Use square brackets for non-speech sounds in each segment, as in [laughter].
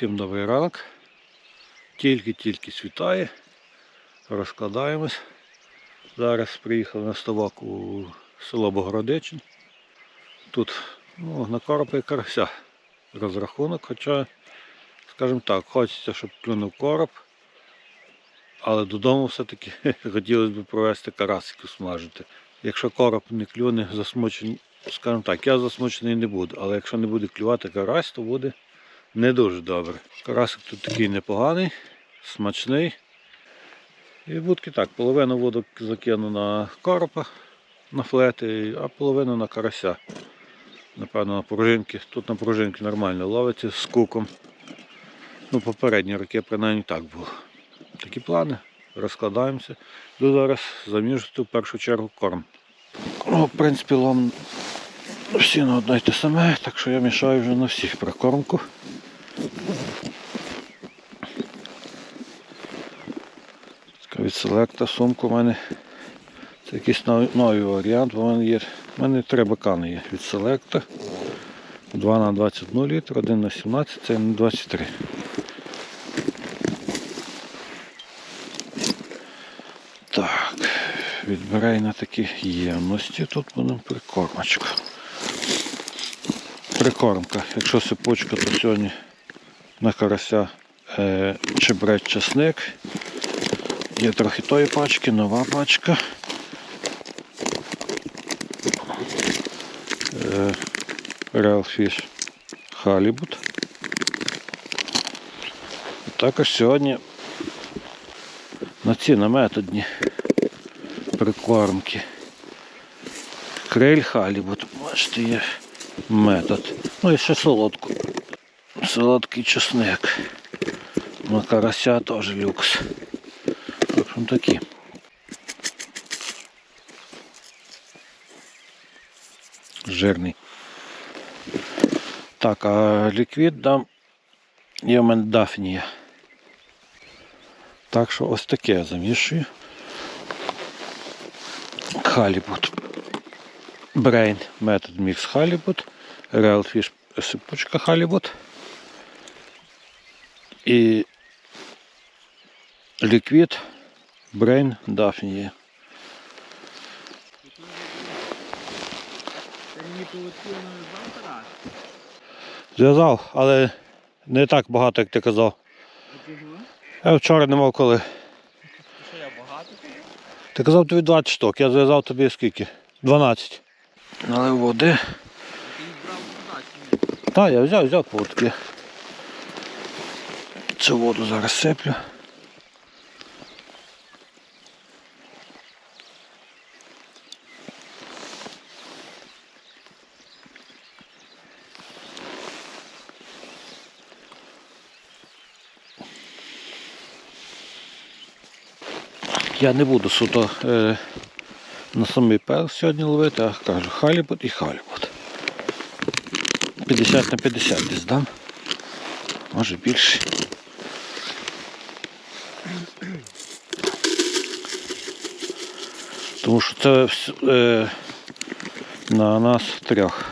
Всім добрий ранок. Тільки-тільки світає. Розкладаємось. Зараз приїхали на ставок у село Богородичин. Тут ну, на коропа і карася розрахунок, хоча, скажімо так, хочеться, щоб клюнув короб, але додому все-таки [laughs] хотілося б провести карасику смажити. Якщо короб не клюне, засмучений, скажімо так, я засмучений не буду, але якщо не буде клювати карась, то буде не дуже добре. Карасик тут такий непоганий, смачний. І вудки так, половину вудок закину на коропа, на флети, а половину на карася. Напевно, на пружинки. Тут на пружинки нормально ловиться з куком. Ну, попередні роки принаймні так було. Такі плани. Розкладаємося. Йду зараз заміжити в першу чергу корм. Ну, в принципі, лом всі на одне й те саме, так що я мішаю вже на всіх прикормку. Від селекта сумку в мене це якийсь нов- новий варіант, бо в мене є. В мене три бакани є від селекта. 2 на 21 літр, 1 на 17, це на 23. Так, відбирай на такі ємності. Тут будемо прикормочка. Прикормка. Якщо сипучка, то сьогодні на карася е, чебрець чесник. Є трохи тої пачки, нова пачка. Fish Halibut. Також сьогодні на ці наметодні прикормки. Крель Халібут, бачите, є метод. Ну і ще солодку. Солодкий чесник. На карася теж люкс. В общем такі. Жирний. Так, а ліквід дам є в мене дафнія. Так що ось таке я замішую. Халібут. Брейн метод мікс халібут. Real Fish сипучка халібут. І ліквід Брейн завтра? Зв'язав, але не так багато, як ти казав. Я вчора не мав коли. Що я багато? Ти казав тобі 20 штук, я зв'язав тобі скільки? 12. Налив води. Так, я взяв, взяв поводки. Цю воду зараз сиплю. Я не буду суто е, на самий пел сьогодні ловити, а кажу халібут і халібут. 50 на 50 десь дам. Може більше. Тому що це е, на нас трьох.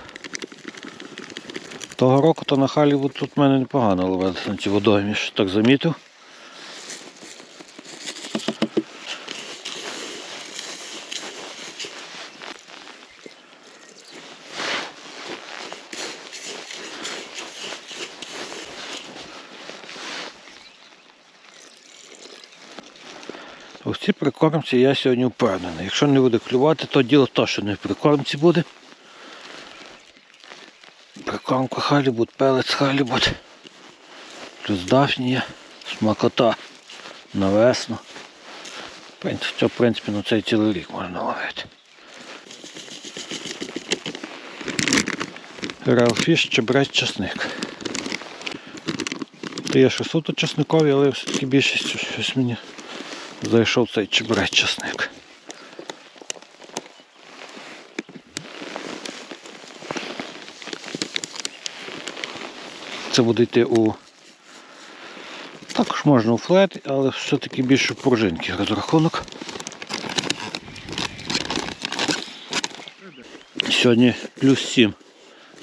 Того року то на Халівуд тут в мене непогано ловилися на ці водоймі, що так замітив. Ось ці прикормці я сьогодні впевнений. Якщо не буде клювати, то діло точно не в прикормці буде. Прикормка халібут, пелець халібут. Плюс дафнія, смакота на весну. Це, в принципі, на цей цілий рік можна ловити. Реалфіш, чебрець, часник. Є ще суто часникові, але все-таки більшість щось мені зайшов цей чебрець часник. Це буде йти у. Також можна у флет, але все-таки більше пружинки розрахунок. Сьогодні плюс 7.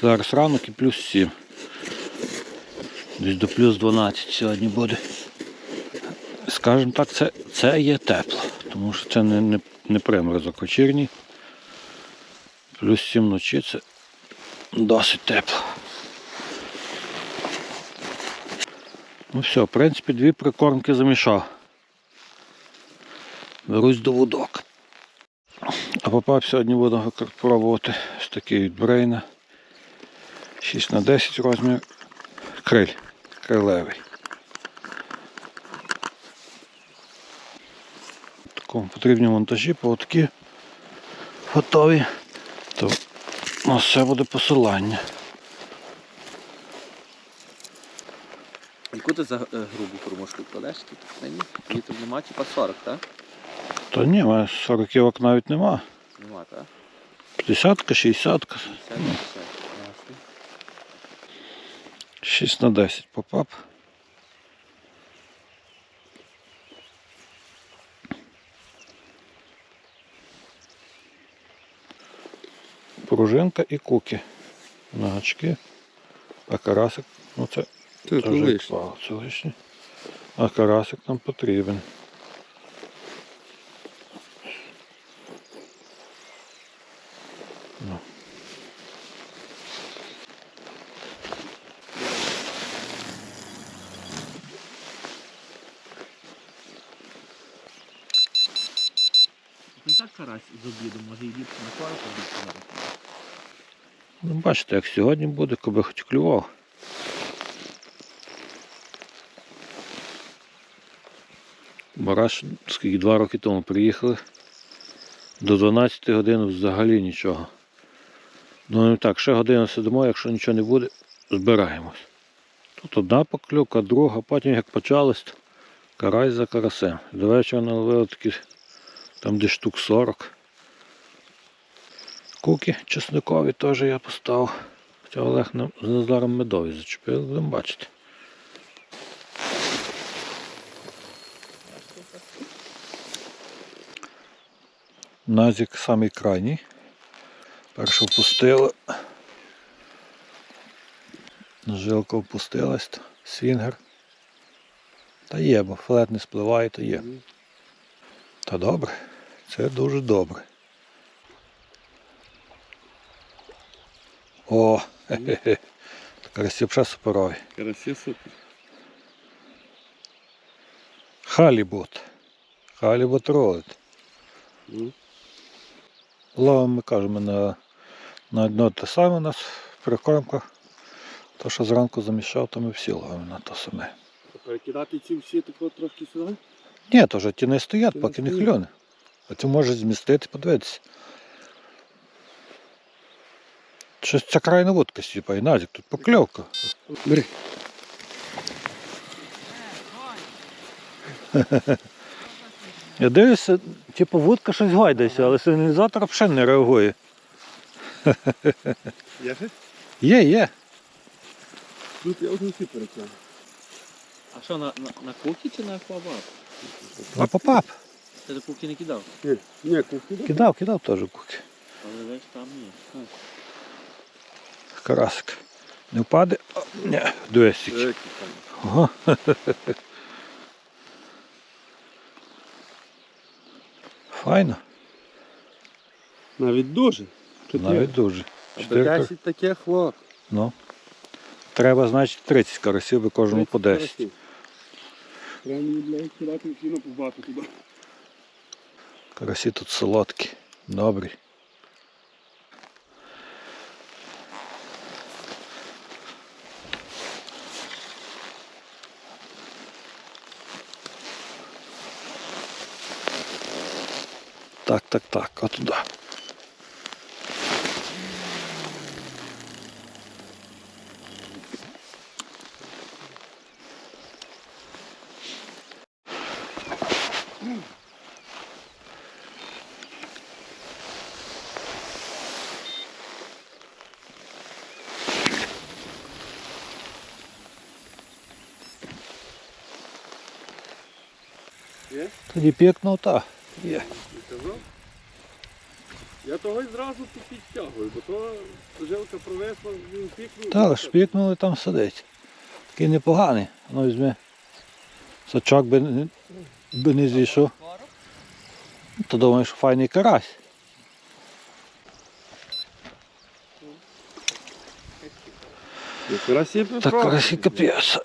Зараз ранок і плюс 7. Десь до плюс 12 сьогодні буде. Скажімо так, це, це є тепло, тому що це не, не, не приморозок вечірній. Плюс 7 вночі це досить тепло. Ну все, в принципі, дві прикормки замішав. Берусь до вудок. А попав сьогодні буду пробувати ось такий від Брейна. 6 на 10 розмір. Криль. Крилевий. В потрібні монтажі, поводки готові. То на все буде посилання. Яку ти за е, грубу кормушку кладеш тут? Літрів нема, типа 40, так? Та ні, у мене 40 кілок навіть нема. Нема, так? 50 60 50, 50. Ясно. 6 на 10 попап. Пружинка і куки. На гачки. А карасик, ну це Це це лишнє. А карасик нам потрібен. Ну. Так карась з обіду, може і ліпше на 40 обід. Ну, бачите, як сьогодні буде, коби хоч клював. Бараш, скільки два роки тому приїхали. До 12 годин взагалі нічого. Ну так, ще годину сидимо, якщо нічого не буде, збираємось. Тут одна поклювка, друга, потім як почалось, карась за карасем. До вечора наловили такі там десь штук 40. Куки чесникові теж я поставив. Хоча Олег з Назаром медові зачепив, будемо бачити. Назік самий крайній. Першу впустили. Жилка впустилась, свінгер. Та є, бо флет не спливає, то є. Та добре. Це дуже добре. О, [laughs] хе-хе-хе. Карасі вже суперові. Карасі супер. Халібут. Халібут ролит. Ну, Ловимо, ми кажемо, на, на одно те саме у нас прикормка. То, що зранку замішав, то ми всі ловимо на те саме. перекидати ці всі тако трошки сюди. Ні, то вже ті не стоять, поки не клюне. А ти можеш змістити, подивитися. Щось ця крайна вудка сіпає, Назік, тут покльовка. Бери. [laughs] Я дивлюся, типу вудка щось гайдається, але сигналізатор взагалі не реагує. Є? Є, є. Тут я вже всі перекладу. А що, на, на, на куки чи на аквабар? А попап. Ти до куки не кидав? Ні, ні, кухні. Кидав, кидав теж куки. Але весь там ні. Карасик. Не впаде. Ні, який. Ага. Файно. Навіть дуже. Навіть дуже. А Чотири кар- 10 таке хлоп. Ну. Треба, значить, 30 карасів, би кожному по 10. Треба мені для кидати всі побати туди. Карасі тут солодкі, добрі. Так, так, так, отуда. Є? Тоді пікнув, так. Є. Ти? Я того й зразу тут підтягую, бо то жилка провесла, він пікнув. Так, шпікнули там сидить. Такий непоганий. Ну візьми. Сачок би, не- би не зійшов. Ну, То думаю, що файний карась. Якраз є Так карасі капець.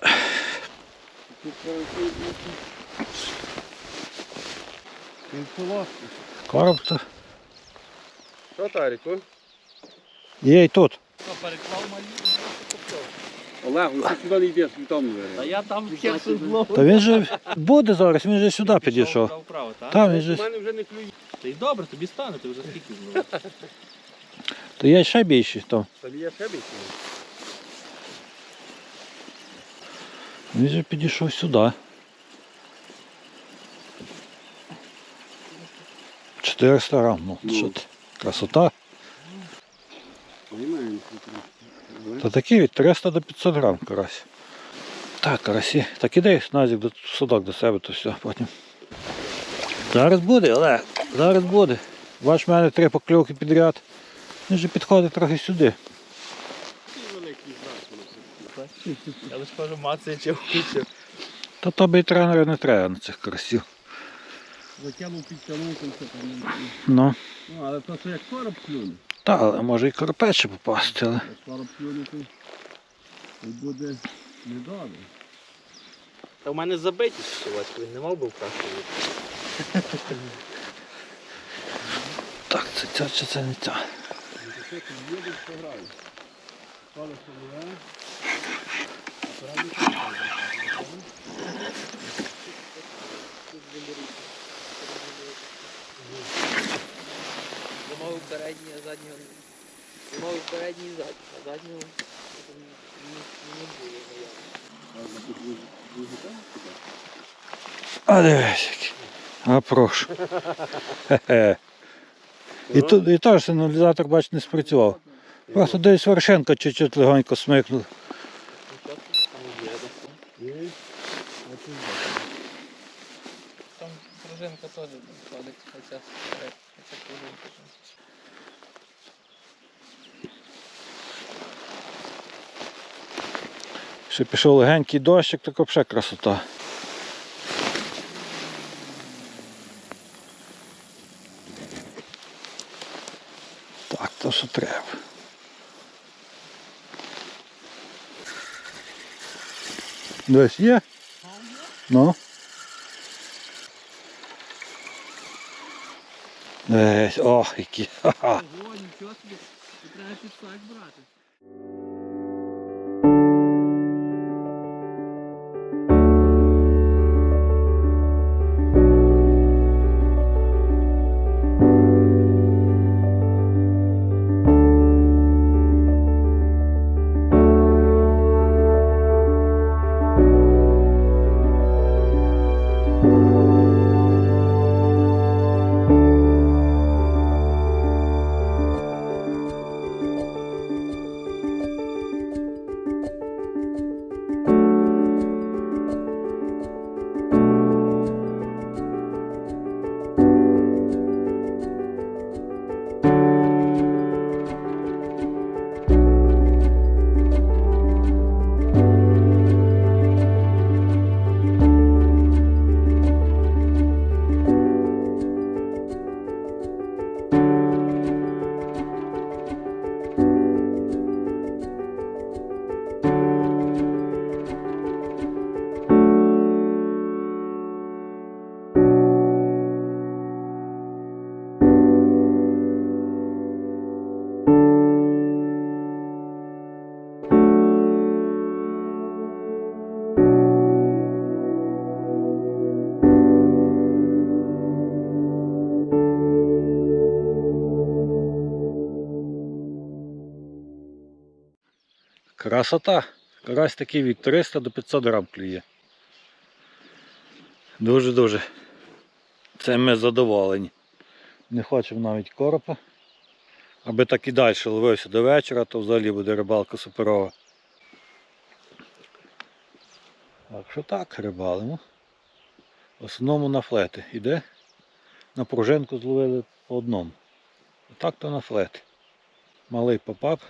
Він солодкий. Короб то. Що, Тарику? Є і тут. Що, переклав малі? Олег, ну ти сюди не йдеш, він там не Та я там херсу зловив. Та він же буде зараз, він же сюди підійшов. Вправо, вправо, так? Там він У же. мене вже не клює. Та й добре, тобі стане, ти вже скільки зловив. То є ще більші там. Там є ще більше. Він же підійшов сюди. 400 грам, ну, Ну. що? Красота. Та такі від 300 до 500 грам карась. Так, карасі. Так іди назік до судок до себе, то все потім. Зараз буде, Олег, зараз буде. Бач, в мене три покльовки підряд. Він же підходить трохи сюди. Я лише кажу, мацає чи вкучив. Та тобі і тренера не треба на цих карасів. Затягнув підтягнув, то все там. Ну, Ну, але то як короб клюне. та, але може і коропець ще попасти, але. Як короб клюне, то то буде недобре. Та в мене забиті сівачки, він не мав би вкрасти. Так, це ця чи це не ця. Ну, то що ти їдеш, то грає. Коли помре, Зимовий передній, а заднього. Зимовий передній і задній, а заднього не, не, не було наявно. а дивись. А прошу. [laughs] І тут і теж сигналізатор, бач, не спрацював. Просто десь вершинка чуть-чуть легонько смикнув. Там пружинка теж хоча, хоча пружинка. Ще пішов легенький дощик, так взагалі красота. Так, то що треба. Десь є? Ну. Десь, ох, які. Ого, нічого собі, треба підсак брати. Красота. Карась такий від 300 до 500 грам клює. Дуже-дуже. Це ми задоволені. Не хочемо навіть коропа. Аби так і далі ловився до вечора, то взагалі буде рибалка суперова. Так що так, рибалимо. В основному на флети. Іде. На пружинку зловили по одному. А так то на флети. Малий попап.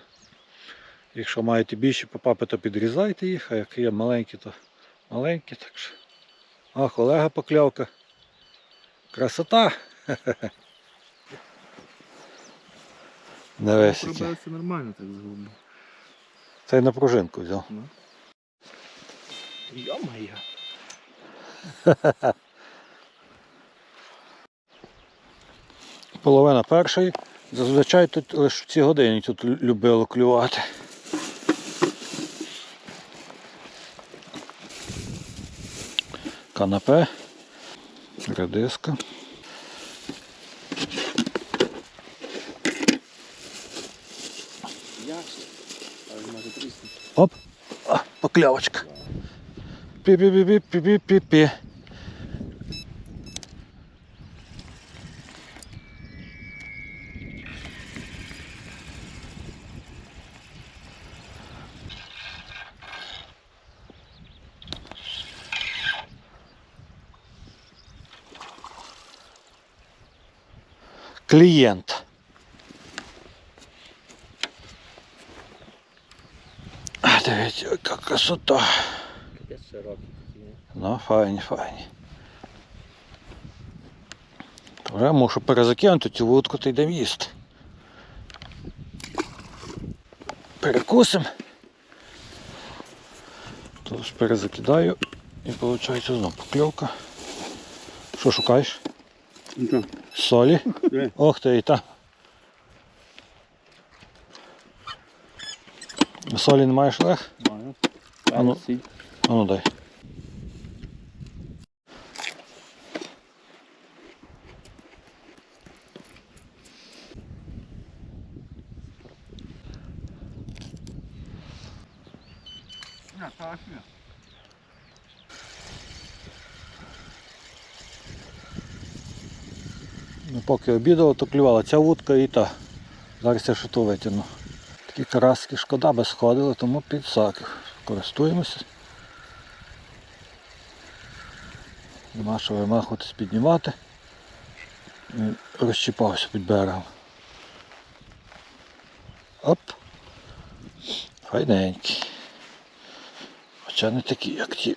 Якщо маєте більші попапи, то підрізайте їх, а як є маленькі, то маленькі. Так що. Ах, Олега покльовка. Красота! Дивись, який. Пробився нормально так з. Це я на пружинку взяв. Йо-моє. Половина першої. Зазвичай тут лише в ці годині тут любило клювати. Канапе, редиска. Оп, поклявочка. Пі-пі-пі-пі-пі-пі-пі. Клієнт. Дивіться, яка красота. Ну, файні, файні. Вже мушу перезакинути цю вудку та йдемо їсти. Перекусим. Тож перезакидаю і виходить знову покльовка. Що шукаєш? Ну, Солі? Де? Ох ти і там. Солі не маєш Олег? Маю. А ну. Сіль. А ну дай. Не, так, ні. Ну, поки обідала, то клювала ця вудка і та. Зараз я що витягну. Такі караски шкода би сходили, тому підсак. Користуємося. Нема що вимахуватись піднімати. Він розчіпався під берегом. Оп. Файненький. Хоча не такі, як ті.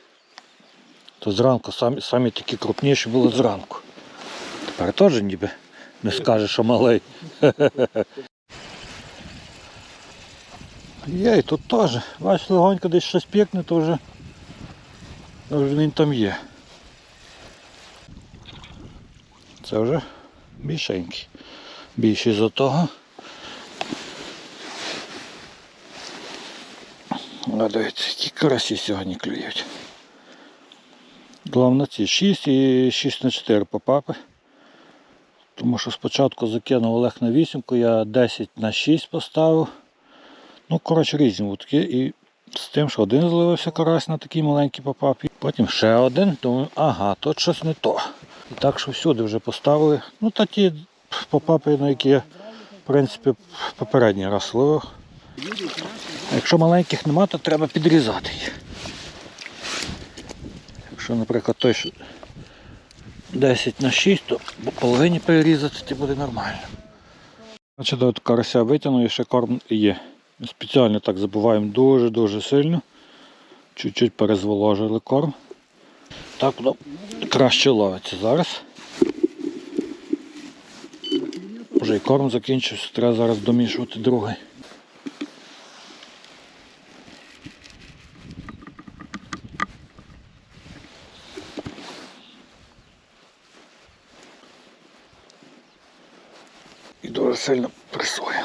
То зранку самі, самі такі крупніші були зранку. Тепер теж ніби не скаже, що малий. Є, тут теж. Бачиш, легонько десь щось пікне, то вже, то вже він там є. Це вже більшенький. Більший за того. А дивіться, які сьогодні клюють. Головне ці 6 і 6 на 4 попапи. Тому що спочатку закинув Олег на вісімку, я 10 на 6 поставив. Ну, коротше, різні вудки. І з тим, що один зливився карась на такій маленькій попапі. Потім ще один. Думаю, ага, тут щось не то. І так що всюди вже поставили. Ну, та ті попапи, на які я, в принципі, попередній раз ловив. Якщо маленьких нема, то треба підрізати їх. Якщо, наприклад, той, що 10 на 6, то по половині перерізати це буде нормально. Значить, от карася витягну і ще корм є. Спеціально так забуваємо дуже-дуже сильно. Чуть-чуть перезволожили корм. Так воно краще ловиться зараз. Вже і корм закінчився, треба зараз домішувати другий. І дуже сильно пресує.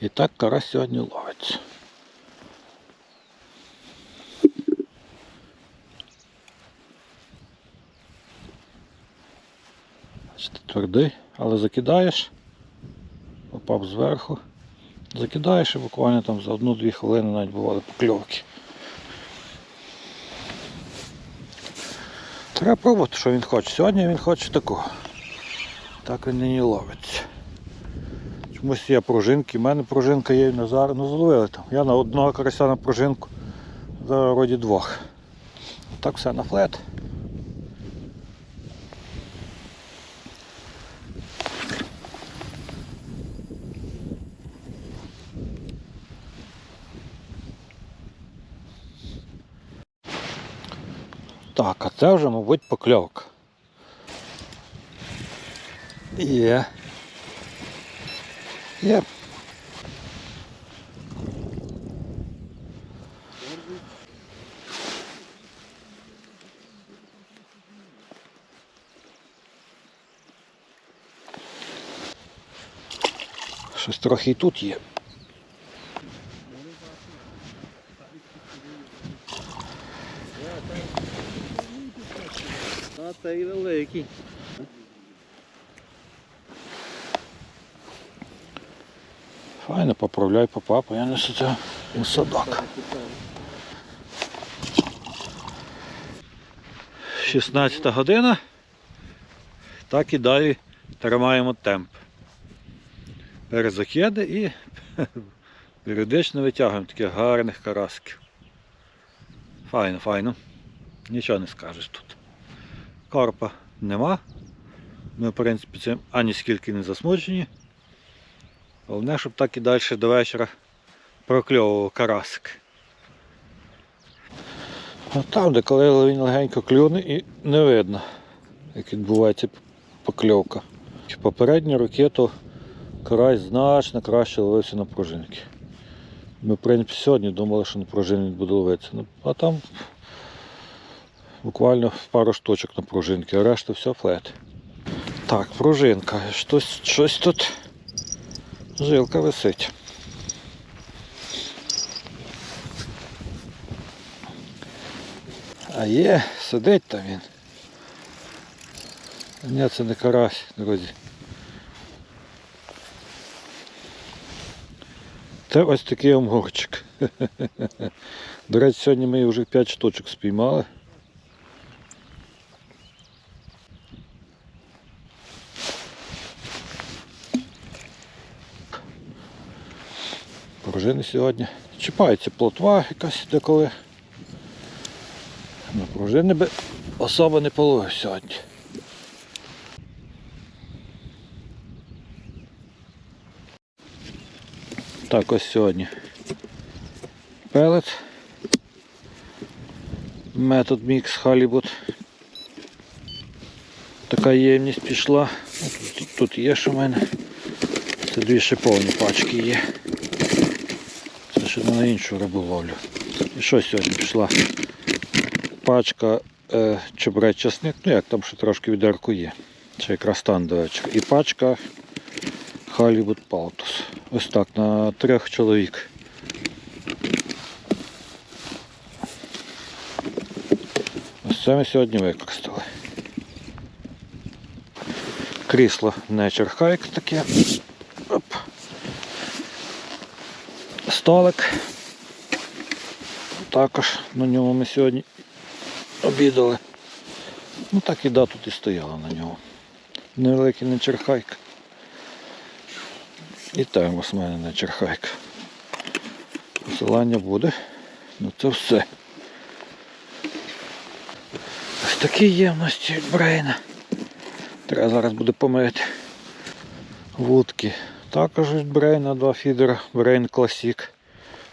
І так карась сьогодні ловиться. Твердий, але закидаєш, попав зверху, закидаєш і буквально там за одну-дві хвилини навіть бували покльовки. Треба пробувати, що він хоче. Сьогодні він хоче такого. Так він не ловиться. Чомусь є пружинки, в мене пружинка є і Назар. Ну зловили там. Я на одного карася на пружинку, зараз вроді двох. Так все на флет. Так, а це вже, мабуть, покльовка. Є. Є. Щось трохи і тут є. Це. Файно, поправляй попапу, я несу це у садок. 16 година. Так і далі тримаємо темп. Перезакиди і [laughs] періодично витягуємо таких гарних карасків. Файно, файно. Нічого не скажеш тут. Карпа нема. Ми, в принципі, цим ані скільки не засмучені. Головне, щоб так і далі до вечора прокльовував карасик. А там, де коли він легенько клюне і не видно, як відбувається покльовка. Попередні роки то карась значно краще ловився на пружинки. Ми, в принципі, сьогодні думали, що на пружинник буде ловитися. Ну, а там буквально пару штучок на пружинки, а решта все флет. Так, пружинка. Щось, щось тут. Жилка висить. А є, сидить там він. Ні, це не карась, друзі. Це ось такий амурчик. [laughs] До речі, сьогодні ми вже 5 штучок спіймали. Пружини сьогодні. Чіпається плотва якась деколи. На пружини би особо не половив сьогодні. Так ось сьогодні. Пелет. Метод мікс Халібут. Така ємність пішла. Тут, є що в мене. Це дві шиповні пачки є. Це на іншу рибу ловлю. І що сьогодні пішла? Пачка е, чебрець часник, ну як там ще трошки відерку є. Це якраз стан до вечора. І пачка Hollywood Палтус. Ось так на трьох чоловік. Ось це ми сьогодні використали. Крісло Nature Hike таке. столик. Також на ньому ми сьогодні обідали. Ну так і да, тут і стояла на нього. Невеликий не черхайка. І термос в мене нечерхайк. Посилання буде. Ну це все. Ось такі ємності від брейна. Треба зараз буде помити вудки. Також від брейна два фідера, брейн класік.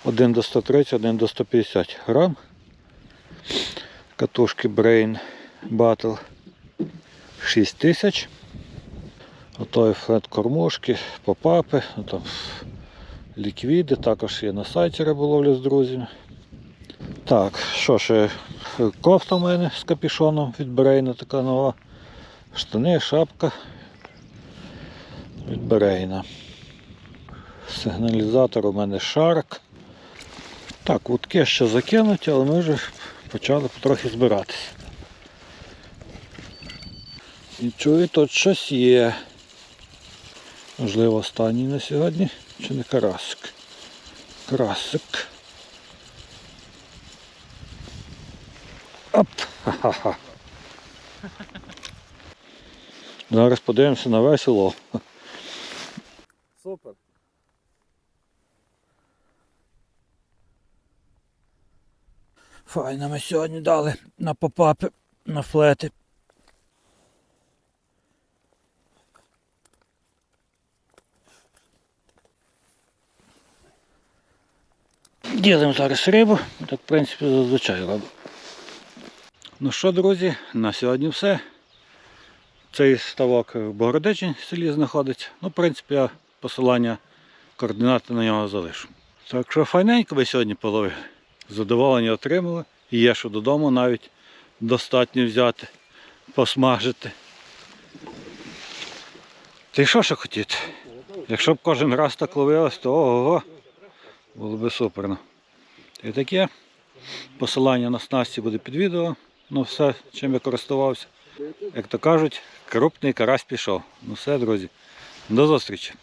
1 до 130, 1 до 150 грам. Катушки Brain Battle 6000. Готові флет-кормушки, попапи, ну, там ліквіди, також є на сайті риболовлі з друзями. Так, що ще? Кофта в мене з капішоном від Брейна така нова. Штани, шапка від Брейна. Сигналізатор у мене шарк. Так, вудки ще закинуті, але ми вже почали потрохи збиратися. І чую, тут щось є. Можливо, останній на сьогодні, чи не карасик. Карасик. Оп! Ха-ха-ха. Зараз подивимося на весело. Супер. Файно ми сьогодні дали на попапи, на флети. Ділимо зараз рибу, так в принципі зазвичай робимо. Ну що, друзі, на сьогодні все. Цей ставок в Богородичень селі знаходиться. Ну, в принципі, я посилання, координати на нього залишу. Так що файненько ви сьогодні половили. Задоволення отримали. І є що додому навіть достатньо взяти, посмажити. Ти що ще хотіти? Якщо б кожен раз так ловилось, то ого, було б суперно. І таке. Посилання на снасті буде під відео. Ну все, чим я користувався. Як то кажуть, крупний карась пішов. Ну все, друзі. До зустрічі.